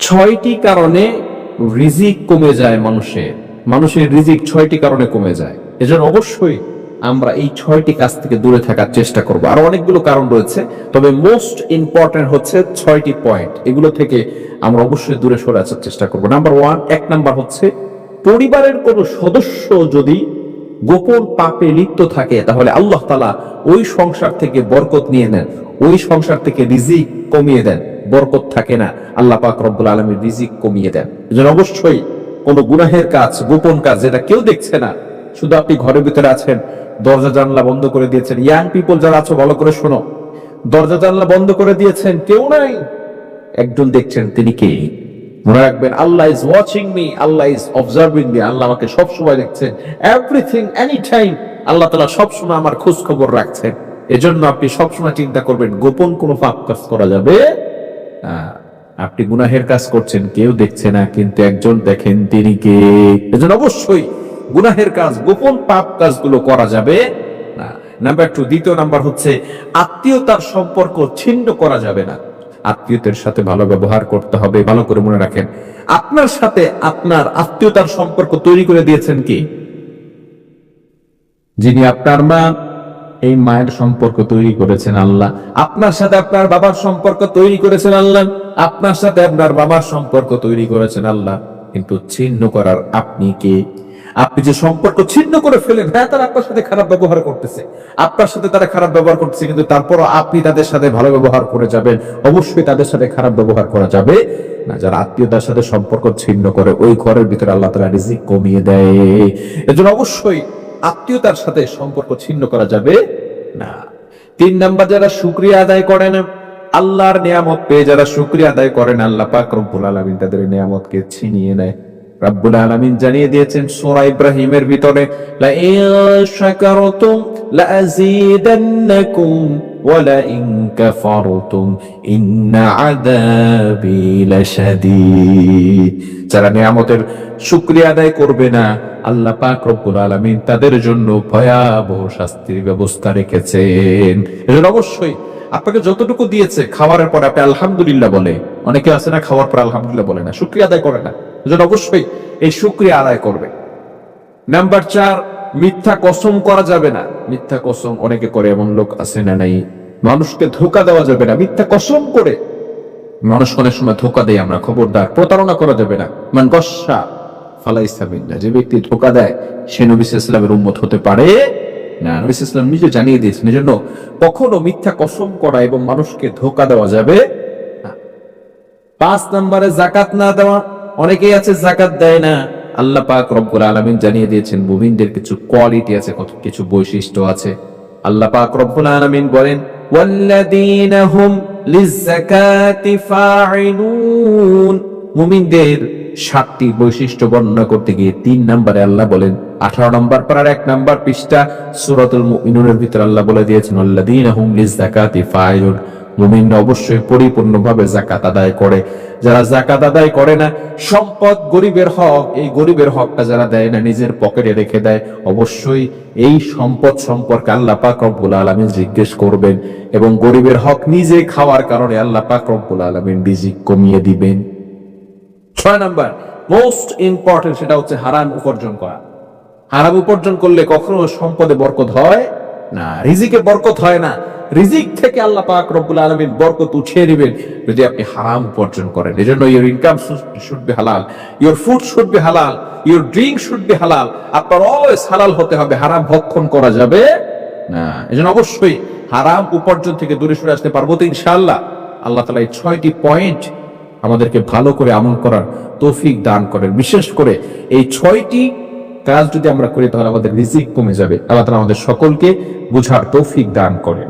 ছয়টি কারণে রিজিক কমে যায় মানুষের মানুষের রিজিক ছয়টি কারণে কমে যায়। এজন্য অবশ্যই আমরা এই ছয়টি কাজ থেকে দূরে থাকার চেষ্টা করব। আরও অনেকগুলো কারণ রয়েছে, তবে মোস্ট ইম্পর্টেন্ট হচ্ছে ছয়টি পয়েন্ট এগুলো থেকে আমরা অবশ্যই দূরে সরে আসার চেষ্টা করব। নাম্বার ওয়ান এক নাম্বার হচ্ছে পরিবারের কোনো সদস্য যদি গোপন পাপে লিপ্ত থাকে, তাহলে আল্লাহ তালা ওই সংসার থেকে বরকত নিয়ে নেন, ওই সংসার থেকে রিজিক কমিয়ে দেন। বরকত থাকে না। আল্লাহ পাক রব্বুল আলমীর রিজিক কমিয়ে দেন। এজন্য অবশ্যই কোনো গুনাহের কাজ, গোপন কাজ যেটা কেউ দেখছে না, শুধু আপনি ঘরের ভিতরে আছেন, দরজা, জানলা বন্ধ করে দিয়েছেন। ইয়াং পিপল যারা আছো, ভালো করে শোনো। দরজা, জানলা বন্ধ করে দিয়েছেন, কেউ নাই। একজন দেখছেন, তিনি কে? মনে রাখবেন, Allah is watching me Allah is observing me Allah আমাকে সব সময় দেখছেন। এভরিথিং এনি টাইম আল্লাহ তালা সব সময় আমার খোঁজ খবর রাখছেন। এজন্য আপনি সব সময় চিন্তা করবেন, গোপন কোনো পাপ কাজ করা যাবে। আপনি গুনাহের কাজ করছেন, কেউ দেখছে না, কিন্তু একজন দেখেন তিনি কে? এজন্য অবশ্যই গুনাহের কাজ, গোপন পাপ কাজগুলো করা যাবে না। নাম্বার টু দ্বিতীয় নাম্বার হচ্ছে আত্মীয়তার সম্পর্ক ছিন্ন করা যাবে না। আত্মীয়দের সাথে ভালো ব্যবহার করতে হবে, ভালো করে মনে রাখেন। আপনার সাথে আপনার আত্মীয়তার সম্পর্ক তৈরি করে দিয়েছেন কি? যিনি আপনার মা এই মায়ের সম্পর্ক তৈরি করেছেন আল্লাহ। আপনার সাথে আপনার বাবার সম্পর্ক তৈরি করেছেন আল্লাহ। আপনার সাথে আপনার বাবার সম্পর্ক তৈরি করেছেন আল্লাহ। কিন্তু ছিন্ন করার আপনি কে? আপনি যে সম্পর্ক ছিন্ন করে ফেলেন হ্যাঁ তারা আপনার সাথে খারাপ ব্যবহার করতেছে। আপনার সাথে তারা খারাপ ব্যবহার করতেছে, কিন্তু তারপরও আপনি তাদের সাথে ভালো ব্যবহার করে যাবেন। অবশ্যই তাদের সাথে খারাপ ব্যবহার করা যাবে না। যারা আত্মীয়তার সাথে সম্পর্ক ছিন্ন করে, ওই ঘরের ভিতরে আল্লাহ তালা রিজিক কমিয়ে দেয়। এজন্য অবশ্যই আত্মীয়তার সাথে সম্পর্ক ছিন্ন করা যাবে না। তিন নাম্বার, যারা সুক্রিয়া আদায় করে না, আল্লাহর নিয়ামত পেয়ে যারা সুক্রিয়া আদায় করেন আল্লাহ পাক রব্বুল আলমিন তাদের নিয়ামতকে ছিনিয়ে নেয়। রাব্বুল আলামিন জানিয়ে দিয়েছেন, সূরা ইব্রাহিমের ভিতরে ইন কাফারতুম ইন্না আযাবি লাশাদীদ যারা নিয়ামতের শুকরিয়া আদায় করবে না, আল্লাহ পাক রব্বুল আলামিন তাদের জন্য ভয়াবহ শাস্তির ব্যবস্থা রেখেছেন। এজন্য অবশ্যই আপনাকে যতটুকু দিয়েছে খাওয়ার পর আপনি আলহামদুলিল্লাহ বলে, অনেকে আছে না খাওয়ার পর আলহামদুলিল্লাহ বলে না, শুক্রিয়া আদায় করে না। এজন্য অবশ্যই এই শুক্রিয়া আদায় করবে। নাম্বার চার, মিথ্যা কসম করা যাবে না। মিথ্যা কসম অনেকে করে, এমন লোক আছে না নাই? মানুষকে ধোকা দেওয়া যাবে না। মিথ্যা কসম করে মানুষ অনেক সময় ধোকা দেয়, আমরা খবরদার। প্রতারণা করা যাবে না। মান গসা ফালাই সাবিল্লা যে ব্যক্তি ধোকা দেয়, সে নবী ইসলামের উম্মত হতে পারে না। নবী ইসলাম নিজে জানিয়ে দিয়েছেন, এজন্য কখনো মিথ্যা কসম করা এবং মানুষকে ধোকা দেওয়া যাবে পাঁচ নম্বরে জাকাত না দেওয়া, অনেকেই আছে জাকাত দেয় না। আল্লাহ পাক রব্বুল আলামিন জানিয়ে দিয়েছেন, মুমিনদের কিছু কোয়ালিটি আছে, কত কিছু বৈশিষ্ট্য আছে। আল্লাহ পাক রব্বুল আলামিন বলেন মুমিনদের সাতটি বৈশিষ্ট্য বর্ণনা করতে গিয়ে তিন নম্বরে আল্লাহ বলেন, আঠারো নম্বর পারার এক নম্বর পৃষ্ঠা সূরাতুল মুমিনুনের ভিতর আল্লাহ বলে দিয়েছেন লিযাকাতি ফাঈলুন মুমিনরা অবশ্যই পরিপূর্ণভাবে জাকাত আদায় করে। যারা জাকাত আদায় করে না, সম্পদ গরিবের হক, এই গরিবের হকটা যারা দেয় না, নিজের পকেটে রেখে দেয়, অবশ্যই এই সম্পদ সম্পর্কে আল্লাহ পাক রব্বুল আলামিন জিজ্ঞেস করবেন এবং গরিবের হক নিজে খাওয়ার কারণে আল্লাহ পাক রব্বুল আলামিন রিজিক কমিয়ে দিবেন। ছয় নাম্বার মোস্ট ইম্পর্টেন্ট সেটা হচ্ছে হারাম উপার্জন করা। হারাম উপার্জন করলে কখনো সম্পদে বরকত হয় না, রিজিকে বরকত হয় না। রিজিক থেকে আল্লাহ পাক রব্বুল আলমিন বরকত উঠিয়ে নেবেন যদি আপনি হারাম উপার্জন করেন। এজন্য ইউর ইনকাম শুড বি হালাল ইউর ফুড শুড বি হালাল ইউর ড্রিঙ্ক শুড বি হালাল আপনার অলওয়েজ হালাল হতে হবে, হারাম ভক্ষণ করা যাবে না। এজন্য অবশ্যই হারাম উপার্জন থেকে দূরে সরে আসতে পারব তো ইনশাআল্লাহ। আল্লাহ তালা এই ছয়টি পয়েন্ট আমাদেরকে ভালো করে আমল করার তৌফিক দান করেন। বিশেষ করে এই ছয়টি কাজ যদি আমরা করি তাহলে আমাদের রিজিক কমে যাবে। আল্লাহ তালা আমাদের সকলকে বুঝার তৌফিক দান করেন।